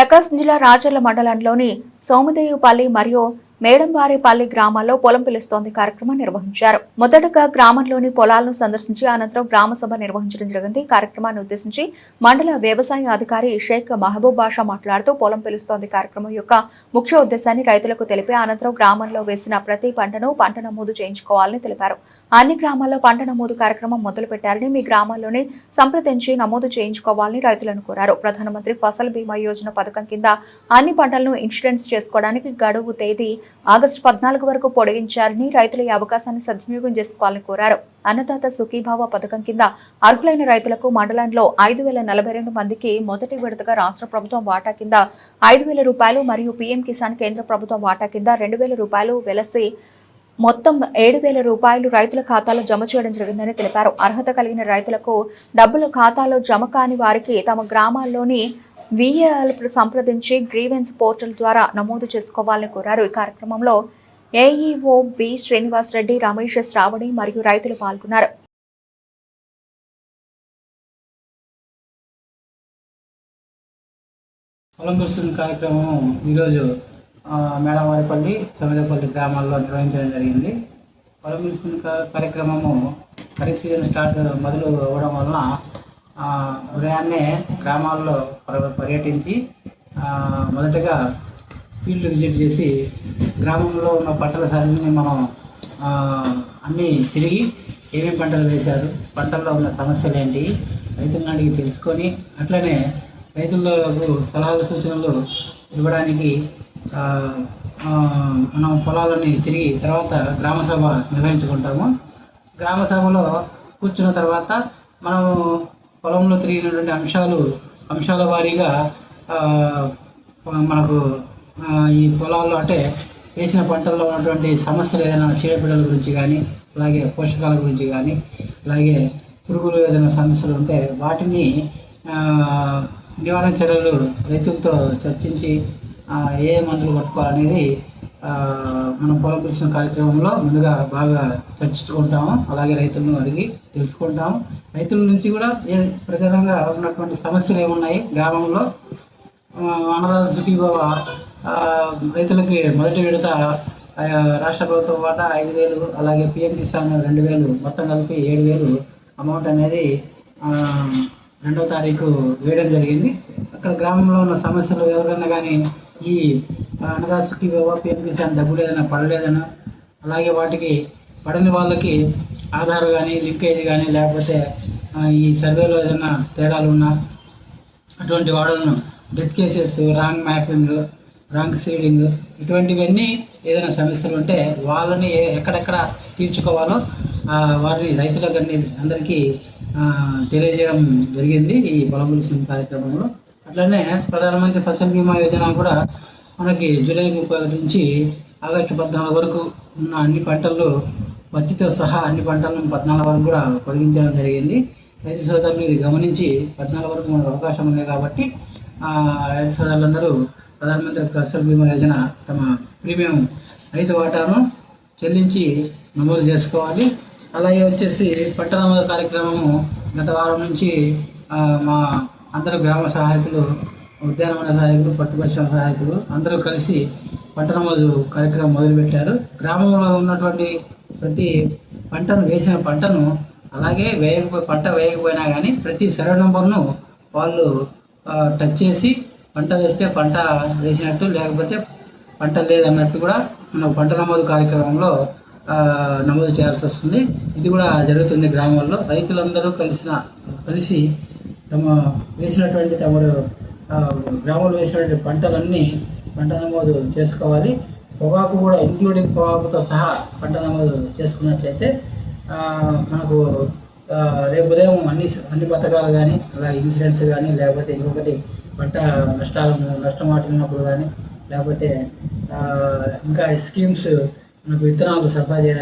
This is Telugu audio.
ప్రకాశం జిల్లా రాజర్ల మండలంలోని సోమదేవుపల్లి మరియు మేడంవారిపల్లి గ్రామాల్లో పొలం పిలుస్తోంది కార్యక్రమం నిర్వహించారు. మొదటగా గ్రామంలోని పొలాలను సందర్శించి అనంతరం గ్రామ సభ నిర్వహించడం జరిగింది. ఈ కార్యక్రమాన్ని ఉద్దేశించి మండల వ్యవసాయ అధికారి షేక్ మహబూబ్ బాషా మాట్లాడుతూ పొలం పిలుస్తోంది కార్యక్రమం యొక్క ముఖ్య ఉద్దేశాన్ని రైతులకు తెలిపి అనంతరం గ్రామంలో వేసిన ప్రతి పంటను పంట నమోదు చేయించుకోవాలని తెలిపారు. అన్ని గ్రామాల్లో పంట నమోదు కార్యక్రమం మొదలు పెట్టారని మీ గ్రామాల్లోనే సంప్రదించి నమోదు చేయించుకోవాలని రైతులను కోరారు. ప్రధానమంత్రి ఫసల్ బీమా యోజన పథకం కింద అన్ని పంటలను ఇన్సూరెన్స్ చేసుకోవడానికి గడువు తేదీ ఆగస్టు పద్నాలుగు వరకు పొడిగించారని రైతులు ఈ అవకాశాన్ని సద్వినియోగం చేసుకోవాలని కోరారు. అన్నదాత సుఖీభావ పథకం కింద అర్హులైన రైతులకు మండలంలో ఐదు వేల నలభై రెండు మందికి మొదటి విడతగా రాష్ట్ర ప్రభుత్వం వాటా కింద ఐదు వేల రూపాయలు మరియు పీఎం కిసాన్ కేంద్ర ప్రభుత్వం వాటా కింద రెండు వేల రూపాయలు వెలసి మొత్తం ఏడు వేల రూపాయలు రైతుల ఖాతాలో జమ చేయడం జరిగిందని తెలిపారు. అర్హత కలిగిన రైతులకు డబ్బులు ఖాతాలో జమ కాని వారికి తమ గ్రామాల్లోని విఏఎల్ సంప్రదించి గ్రీవెన్స్ పోర్టల్ ద్వారా నమోదు చేసుకోవాలని కోరారు. ఈ కార్యక్రమంలో ఏఈఓ బి శ్రీనివాస్ రెడ్డి రమేష్ శ్రావణి మరియు రైతులు పాల్గొన్నారు. పొలం కార్యక్రమం ఈరోజు మేడవారిపల్లి సమిదపల్లి గ్రామాల్లో నిర్వహించడం జరిగింది. పొలం కార్యక్రమము ఖరీఫ్ సీజన్ స్టార్ట్ మొదలు అవ్వడం వలన ఉదయాన్నే గ్రామాల్లో పర్యటించి మొదటగా ఫీల్డ్ విజిట్ చేసి గ్రామంలో ఉన్న పంటల సరిని మనం అన్నీ తిరిగి ఏమేమి పంటలు వేశారు పంటల్లో ఉన్న సమస్యలు ఏంటి రైతులను అడిగి తెలుసుకొని అట్లనే రైతులకు సలహాలు సూచనలు ఇవ్వడానికి మనం పొలాలని తిరిగి తర్వాత గ్రామసభ నిర్వహించుకుంటాము. గ్రామసభలో కూర్చున్న తర్వాత మనము పొలంలో తిరిగినటువంటి అంశాలు అంశాల వారీగా మనకు ఈ పొలాల్లో అంటే వేసిన పంటల్లో ఉన్నటువంటి సమస్యలు ఏదైనా చీడపీడల గురించి కానీ అలాగే పోషకాల గురించి కానీ అలాగే పురుగులు ఏదైనా సమస్యలు ఉంటే వాటిని నివారణ చర్యలు రైతులతో చర్చించి ఏ మందులు కొట్టుకోవాలనేది మనం పొలం పిలిచిన కార్యక్రమంలో ముందుగా బాగా చర్చించుకుంటాము. అలాగే రైతులను అడిగి తెలుసుకుంటాము. రైతుల నుంచి కూడా ఏ ప్రధానంగా ఉన్నటువంటి సమస్యలు ఏమున్నాయి? గ్రామంలో అన్నదాత సిటీ బాబా రైతులకి మొదటి విడత రాష్ట్ర ప్రభుత్వం వాటా ఐదు వేలు అలాగే పిఎం కిసాన్ రెండు వేలు మొత్తం కలిపి ఏడు వేలు అమౌంట్ అనేది రెండవ తారీఖు వేయడం జరిగింది. అక్కడ గ్రామంలో ఉన్న సమస్యలు ఎవరైనా కానీ ఈ ఆ, అన్నదాత సుఖీభావ పిఎం కిసాన్ డబ్బులు ఏదైనా పడలేదన్నా అలాగే వాటికి పడని వాళ్ళకి ఆధార్ కానీ లింకేజ్ కానీ లేకపోతే ఈ సర్వేలో ఏదైనా తేడాలు ఉన్నా అటువంటి వాడలను death cases wrong mapping wrong seeding ఇటువంటివన్నీ ఏదైనా సమస్యలు ఉంటే వాళ్ళని ఎక్కడెక్కడ తీర్చుకోవాలో వారిని రైతులకు అన్ని అందరికీ తెలియజేయడం జరిగింది ఈ పొలములిసిన కార్యక్రమంలో. అట్లనే ప్రధానమంత్రి ఫసల్ బీమా యోజన కూడా మనకి జూలై ముప్పై ఒకటి నుంచి ఆగస్టు పద్నాలుగు వరకు ఉన్న అన్ని పంటలు పత్తితో సహా అన్ని పంటలను పద్నాలుగు వరకు కూడా పొడిగించడం జరిగింది. రైతు సోదరులు ఇది గమనించి పద్నాలుగు వరకు మనకు అవకాశం ఉంది కాబట్టి రైతు సోదరులందరూ ప్రధానమంత్రి ఫసల్ బీమా యోజన తమ ప్రీమియం రైతు వాటాను చెల్లించి నమోదు చేసుకోవాలి. అలాగే వచ్చేసి పంట నమోదు కార్యక్రమము గత వారం నుంచి మా అందరు గ్రామ సహాయకులు ఉద్యానవన సహాయకులు పట్టు సహాయకులు అందరూ కలిసి పంట నమోదు కార్యక్రమం మొదలుపెట్టారు. గ్రామంలో ఉన్నటువంటి ప్రతి పంటను వేసిన పంటను అలాగే వేయకపోయి పంట వేయకపోయినా కానీ ప్రతి సర్వే నంబర్ను వాళ్ళు టచ్ చేసి పంట వేస్తే పంట వేసినట్టు లేకపోతే పంట లేదన్నట్టు కూడా మనం పంట నమోదు కార్యక్రమంలో నమోదు చేయాల్సి వస్తుంది. ఇది కూడా జరుగుతుంది గ్రామాల్లో రైతులందరూ కలిసిన కలిసి తమ వేసినటువంటి తమరు గ్రామంలో వేసినటువంటి పంటలన్నీ పంట నమోదు చేసుకోవాలి. పొగాకు కూడా ఇంక్లూడింగ్ పొగాకుతో సహా పంట నమోదు చేసుకున్నట్లయితే మనకు రేపు ఉదయం అన్ని అన్ని పథకాలు కానీ అలా ఇన్సూరెన్స్ కానీ లేకపోతే ఇంకొకటి పంట నష్టాలు నష్టం వాటిల్లినప్పుడు కానీ లేకపోతే ఇంకా స్కీమ్స్ మనకు విత్తనాలు సరఫరా చేయడానికి